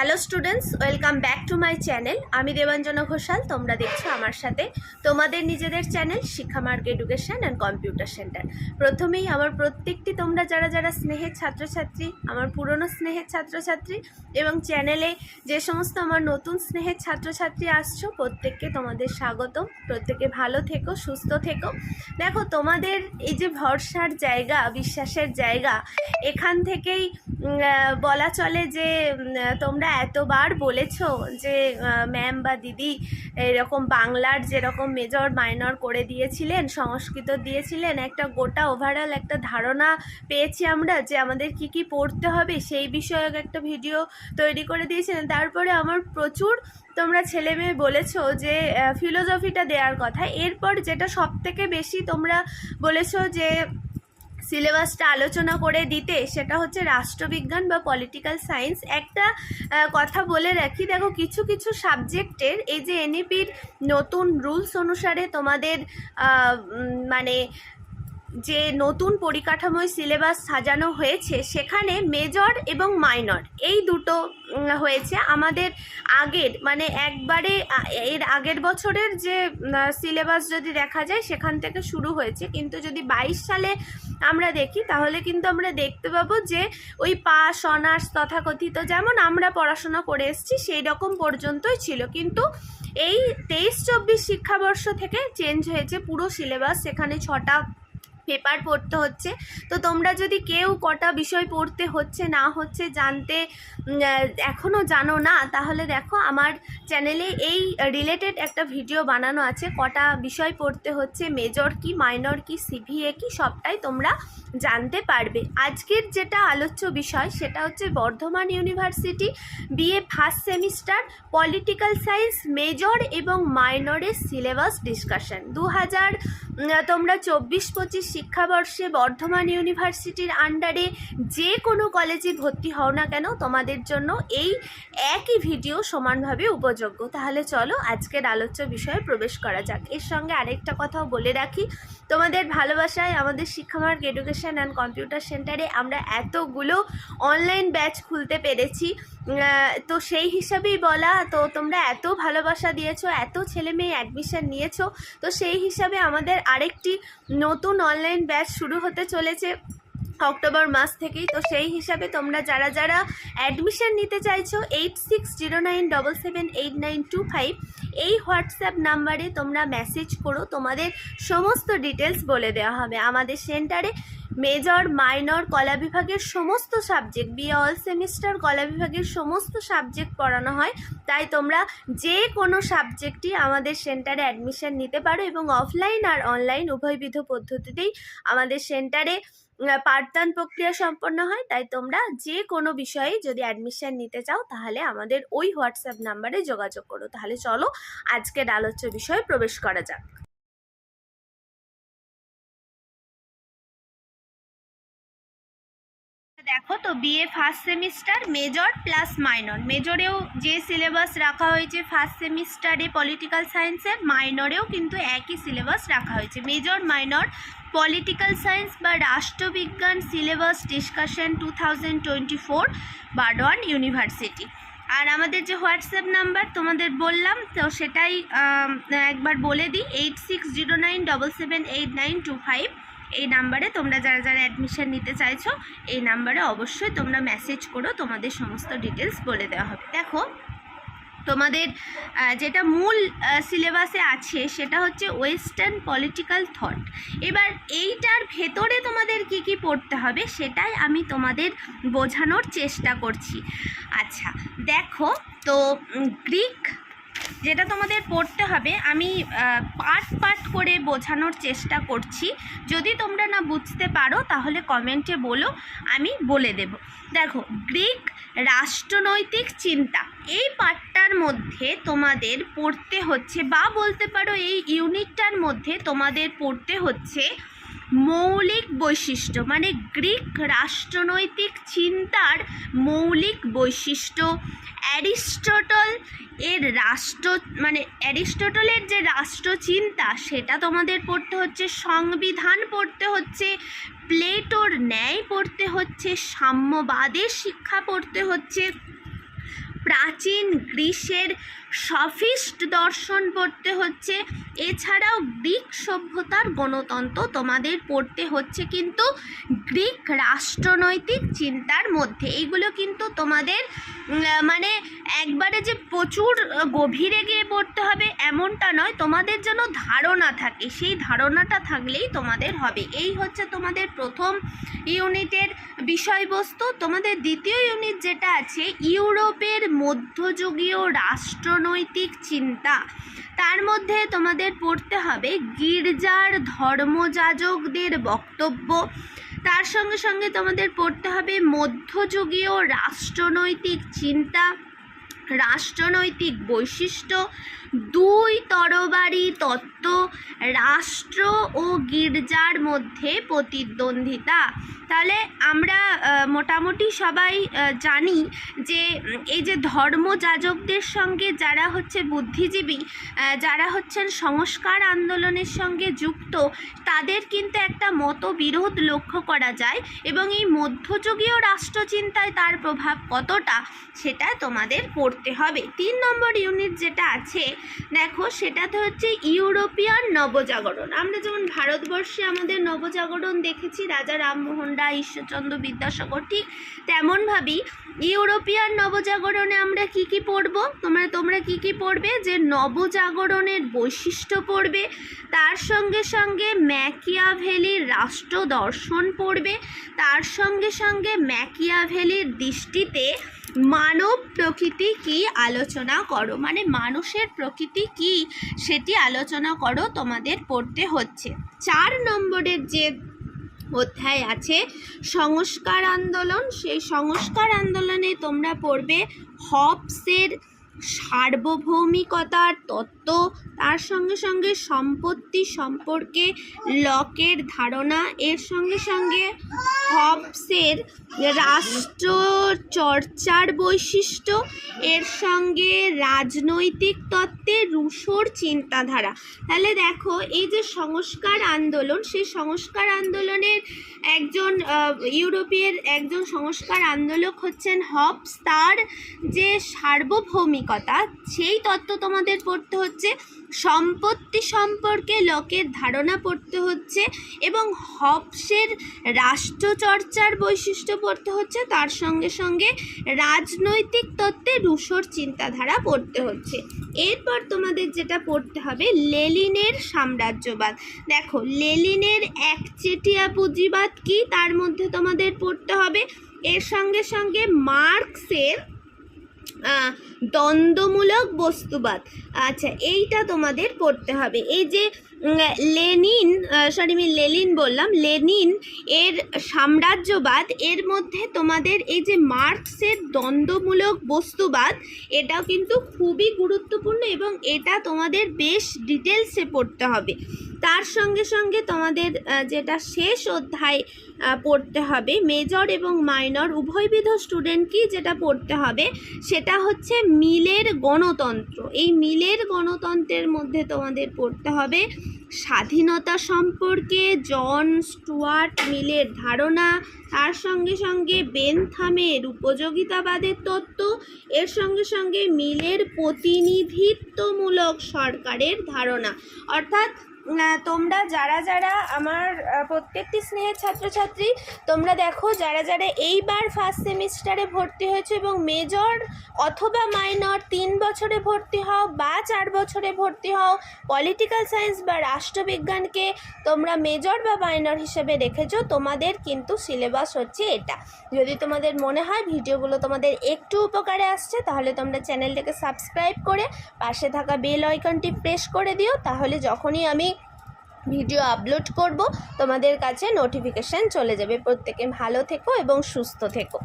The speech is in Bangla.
Hello students, welcome back to my channel. আমি দেবাঞ্জনা ঘোষাল, তোমরা দেখছ আমার সাথে। তোমাদের নিজেদের চ্যানেল শিক্ষা মার্গ এডুকেশন অ্যান্ড কম্পিউটার সেন্টার। প্রথমেই আমার প্রত্যেকটি তোমরা যারা যারা স্নেহের ছাত্রছাত্রী, আমার পুরনো স্নেহের ছাত্রছাত্রী এবং চ্যানেলে যে সমস্ত আমার নতুন স্নেহের ছাত্রছাত্রী আসছো, প্রত্যেককে তোমাদের স্বাগতম। প্রত্যেকে ভালো থেকো, সুস্থ থেকো। দেখো, তোমাদের এই যে ভরসার জায়গা, বিশ্বাসের জায়গা, এখান থেকেই বলা চলে যে তোমরা এতবার বলেছ যে ম্যাম বা দিদি এরকম বাংলার যেরকম মেজর মাইনর করে দিয়েছিলেন, সংস্কৃত দিয়েছিলেন, একটা গোটা ওভারঅল একটা ধারণা পেয়েছি আমরা যে আমাদের কি কি পড়তে হবে, সেই বিষয়ক একটা ভিডিও তৈরি করে দিয়েছিলেন। তারপরে আমার প্রচুর তোমরা ছেলে মেয়ে বলেছ যে ফিলোসফিটা দেওয়ার কথা। এরপর যেটা সব থেকে বেশি তোমরা বলেছ যে সিলেবাসটা আলোচনা করে দিতে, সেটা হচ্ছে রাষ্ট্রবিজ্ঞান বা পলিটিক্যাল সায়েন্স। একটা কথা বলে রাখি, দেখো কিছু কিছু সাবজেক্টের এই যে এনইপির নতুন রুলস অনুসারে তোমাদের মানে যে নতুন পরিকাঠামোয় সিলেবাস সাজানো হয়েছে, সেখানে মেজর এবং মাইনর। এই দুটো হয়েছে। আমাদের আগের মানে একবারে এর আগের বছরের যে সিলেবাস যদি দেখা যায়, সেখান থেকে শুরু হয়েছে। কিন্তু যদি বাইশ সালে আমরা দেখি, তাহলে কিন্তু আমরা দেখতে পাবো যে, ওই পাস অনার্স তথাকথিত যেমন আমরা পড়াশোনা করে এসেছি, সেই রকম পর্যন্তই ছিল। কিন্তু এই তেইশ চব্বিশ শিক্ষাবর্ষ থেকে চেঞ্জ হয়েছে পুরো সিলেবাস। সেখানে ছটা পেপার পড়তে হচ্ছে। তো তোমরা যদি কেউ কটা বিষয় পড়তে হচ্ছে, না হচ্ছে, জানতে এখনও জানো না, তাহলে দেখো আমার চ্যানেলে এই রিলেটেড একটা ভিডিও বানানো আছে। কটা বিষয় পড়তে হচ্ছে মেজর কি মাইনর কি সিভিএ কি, সবটাই তোমরা জানতে পারবে। আজকের যেটা আলোচ্য বিষয়, সেটা হচ্ছে Burdwan university BA first semester political science major এবং মাইনরের সিলেবাস ডিসকাশন দু হাজার তোমরা চব্বিশ, পঁচিশ শিক্ষাবর্ষে বর্ধমান ইউনিভার্সিটির আন্ডারে যে কোনো কলেজে ভর্তি হও না কেন, তোমাদের জন্য এই একই ভিডিও সমানভাবে উপযোগ্য। তাহলে চলো আজকের আলোচ্য বিষয়ে প্রবেশ করা যাক। এর সঙ্গে আরেকটা কথাও বলে রাখি। তোমাদের ভালোবাসায় আমাদের শিক্ষামার্গ এডুকেশন অ্যান্ড কম্পিউটার সেন্টারে আমরা এতগুলো অনলাইন ব্যাচ খুলতে পেরেছি। তো সেই হিসাবেই বলা, তো তোমরা এত ভালোবাসা দিয়েছ, এত ছেলে মেয়ে অ্যাডমিশন নিয়েছো, তো সেই হিসাবে আমাদের আরেকটি নতুন অনলাইন ব্যাচ শুরু হতে চলেছে অক্টোবর মাস থেকেই। তো সেই হিসাবে তোমরা যারা যারা অ্যাডমিশন নিতে চাইছো eight six zero nine double seven eight nine two five এই হোয়াটসঅ্যাপ নাম্বারে তোমরা মেসেজ করো, তোমাদের সমস্ত ডিটেলস বলে দেওয়া হবে। আমাদের সেন্টারে মেজর, মাইনর কলা বিভাগের সমস্ত সাবজেক্ট বিএ অল সেমিস্টার কলা বিভাগের সমস্ত সাবজেক্ট পড়ানো হয়। তাই তোমরা যে কোনো সাবজেক্টই আমাদের সেন্টারে অ্যাডমিশন নিতে পারো এবং অফলাইন আর অনলাইন উভয়বিধ পদ্ধতিতেই আমাদের সেন্টারে পাঠদান প্রক্রিয়া সম্পন্ন হয়। তাই তোমরা যে কোনো বিষয়ে যদি অ্যাডমিশন নিতে চাও, তাহলে আমাদের ওই হোয়াটসঅ্যাপ নাম্বারে যোগাযোগ করো। তাহলে চলো, আজকের আলোচ্য বিষয়ে প্রবেশ করা যাক। দেখো তো BA first semester major plus minor মেজরেও যে সিলেবাস রাখা হয়েছে ফার্স্ট সেমিস্টারে পলিটিক্যাল সায়েন্সের মাইনরেও কিন্তু একই সিলেবাস রাখা হয়েছে। মেজর মাইনর পলিটিক্যাল সায়েন্স বা রাষ্ট্রবিজ্ঞান syllabus discussion two thousand twenty four university আর আমাদের যে হোয়াটসঅ্যাপ নাম্বার তোমাদের বললাম, তো সেটাই একবার বলে দিই eight six zero nine double seven eight nine two five এই নাম্বারে তোমরা যারা যারা অ্যাডমিশান নিতে চাইছো, এই নাম্বারে অবশ্যই তোমরা মেসেজ করো, তোমাদের সমস্ত ডিটেলস বলে দেওয়া হবে। দেখো, তোমাদের যেটা মূল সিলেবাসে আছে, সেটা হচ্ছে ওয়েস্টার্ন পলিটিক্যাল থট এবার এইটার ভেতরে তোমাদের কি কি পড়তে হবে, সেটাই আমি তোমাদের বোঝানোর চেষ্টা করছি। আচ্ছা দেখো, তো গ্রিক যেটা তোমাদের পড়তে হবে, আমি পার্ট পার্ট করে বোঝানোর চেষ্টা করছি। যদি তোমরা না বুঝতে পারো, তাহলে কমেন্টে বলো, আমি বলে দেব। দেখো, গ্রিক রাষ্ট্রনৈতিক চিন্তা। এই পার্টটার মধ্যে তোমাদের পড়তে হচ্ছে বা বলতে পারো, এই ইউনিটটার মধ্যে তোমাদের পড়তে হচ্ছে মৌলিক বৈশিষ্ট্য মানে গ্রিক রাষ্ট্রনৈতিক চিন্তার মৌলিক বৈশিষ্ট্য। অ্যারিস্টটল এর রাষ্ট্র মানে অ্যারিস্টটলের যে রাষ্ট্রচিন্তা সেটা তোমাদের পড়তে হচ্ছে, সংবিধান পড়তে হচ্ছে, প্লেটোর ন্যায় পড়তে হচ্ছে, সাম্যবাদের শিক্ষা পড়তে হচ্ছে। প্রাচীন গ্রিসের সফিস্ট দর্শন পড়তে হচ্ছে। এছাড়াও গ্রিক সভ্যতার গণতন্ত্র তোমাদের পড়তে হচ্ছে কিন্তু গ্রিক রাষ্ট্রনৈতিক চিন্তার মধ্যে। এইগুলো কিন্তু তোমাদের মানে একবারে যে প্রচুর গভীরে গিয়ে পড়তে হবে এমনটা নয়, তোমাদের যেন ধারণা থাকে। সেই ধারণাটা থাকলেই তোমাদের হবে। এই হচ্ছে তোমাদের প্রথম ইউনিটের বিষয়বস্তু। তোমাদের দ্বিতীয় ইউনিট যেটা আছে, ইউরোপের মধ্যযুগীয় রাষ্ট্রনৈতিক চিন্তা। তার মধ্যে তোমাদের পড়তে হবে গির্জার ধর্মযাজকদের বক্তব্য। তার সঙ্গে সঙ্গে তোমাদের পড়তে হবে মধ্যযুগীয় রাষ্ট্রনৈতিক চিন্তা, রাষ্ট্রনৈতিক বৈশিষ্ট্য দুই তরবারি তত্ত্ব, রাষ্ট্র ও গির্জার মধ্যে প্রতিদ্বন্দ্বিতা। তাহলে আমরা মোটামুটি সবাই জানি যে, এই যে ধর্মযাজকদের সঙ্গে যারা হচ্ছে বুদ্ধিজীবী যারা হচ্ছেন সংস্কার আন্দোলনের সঙ্গে যুক্ত, তাদের কিন্তু একটা মতবিরোধ লক্ষ্য করা যায় এবং এই মধ্যযুগীয় রাষ্ট্রচিন্তায় তার প্রভাব কতটা, সেটা তোমাদের পড়তে হবে। তিন নম্বর ইউনিট যেটা আছে দেখো সেটাতে হচ্ছে ইউরোপিয়ান নবজাগরণ। আমরা যেমন ভারতবর্ষে আমাদের নবজাগরণ দেখেছি, রাজা রামমোহন রায়, ঈশ্বরচন্দ্র বিদ্যাসাগর, ঠিক তেমনভাবেই ইউরোপিয়ান নবজাগরণে আমরা কি কি পড়ব? তোমরা তোমরা কি কি পড়বে? যে নবজাগরণের বৈশিষ্ট্য পড়বে, তার সঙ্গে সঙ্গে ম্যাকিয়াভেলির রাষ্ট্র দর্শন পড়বে, তার সঙ্গে সঙ্গে ম্যাকিয়াভেলির দৃষ্টিতে মানব প্রকৃতি কি আলোচনা করো? মানে মানুষের প্রকৃতি কি সেটি আলোচনা করো তোমাদের পড়তে হচ্ছে। চার নম্বরের যে অধ্যায় আছে, সংস্কার আন্দোলন, সেই সংস্কার আন্দোলনে তোমরা পড়বে হবসের সার্বভৌমিকতার তত্ত্ব, তার সঙ্গে সঙ্গে সম্পত্তি সম্পর্কে লকের ধারণা, এর সঙ্গে সঙ্গে হবসের রাষ্ট্র চর্চার বৈশিষ্ট্য, এর সঙ্গে রাজনৈতিক তত্ত্বে রুশোর চিন্তাধারা। তাহলে দেখো, এই যে সংস্কার আন্দোলন, সেই সংস্কার আন্দোলনের একজন ইউরোপের একজন সংস্কার আন্দোলক হচ্ছেন হবস। তার যে সার্বভৌমিকতা, সেই তত্ত্ব তোমাদের পড়তে হচ্ছে। সম্পত্তি সম্পর্কে লোকের ধারণা পড়তে হচ্ছে এবং হবসের রাষ্ট্রচর্চার বৈশিষ্ট্য পড়তে হচ্ছে। তার সঙ্গে সঙ্গে রাজনৈতিক তত্ত্বে রুশোর চিন্তাধারা পড়তে হচ্ছে। এরপর তোমাদের যেটা পড়তে হবে, লেলিনের সাম্রাজ্যবাদ। দেখো, লেলিনের একচেটিয়া পুঁজিবাদ কি? তার মধ্যে তোমাদের পড়তে হবে। এর সঙ্গে সঙ্গে মার্কসের দ্বন্দ্বমূলক বস্তুবাদ। আচ্ছা এইটা তোমাদের পড়তে হবে। এই যে লেনিন সরি আমি লেলিন বললাম। লেনিন এর সাম্রাজ্যবাদ, এর মধ্যে তোমাদের এই যে মার্কসের দ্বন্দ্বমূলক বস্তুবাদ, এটাও কিন্তু খুবই গুরুত্বপূর্ণ এবং এটা তোমাদের বেশ ডিটেলসে পড়তে হবে। তার সঙ্গে সঙ্গে তোমাদের যেটা শেষ অধ্যায় পড়তে হবে, মেজর এবং মাইনর, উভয়বিধ স্টুডেন্টকেই যেটা পড়তে হবে, সেটা হচ্ছে মিলের গণতন্ত্র। এই মিলের গণতন্ত্রের মধ্যে তোমাদের পড়তে হবে স্বাধীনতা সম্পর্কে জন স্টুয়ার্ট মিলের ধারণা, তার সঙ্গে সঙ্গে বেনথামের উপযোগিতাবাদের তত্ত্ব, এর সঙ্গে সঙ্গে মিলের প্রতিনিধিত্বমূলক সরকারের ধারণা। অর্থাৎ তোমরা যারা যারা আমার প্রত্যেকটি স্নেহের ছাত্রছাত্রী, তোমরা দেখো যারা যারা এইবার ফার্স্ট সেমিস্টারে ভর্তি হয়েছে এবং মেজর অথবা মাইনর তিন বছরে ভর্তি হও বা চার বছরে ভর্তি হও পলিটিক্যাল সায়েন্স বা রাষ্ট্রবিজ্ঞানকে তোমরা মেজর বা মাইনর হিসেবে রেখেছো, তোমাদের কিন্তু সিলেবাস হচ্ছে এটা। যদি তোমাদের মনে হয় ভিডিওগুলো তোমাদের একটু উপকারে আসছে, তাহলে তোমরা চ্যানেলটাকে সাবস্ক্রাইব করে পাশে থাকা বেল আইকনটি প্রেস করে দিও, তাহলে যখনই আমি ভিডিও আপলোড করব তোমাদের কাছে নোটিফিকেশান চলে যাবে। প্রত্যেকে ভালো থেকো এবং সুস্থ থেকো।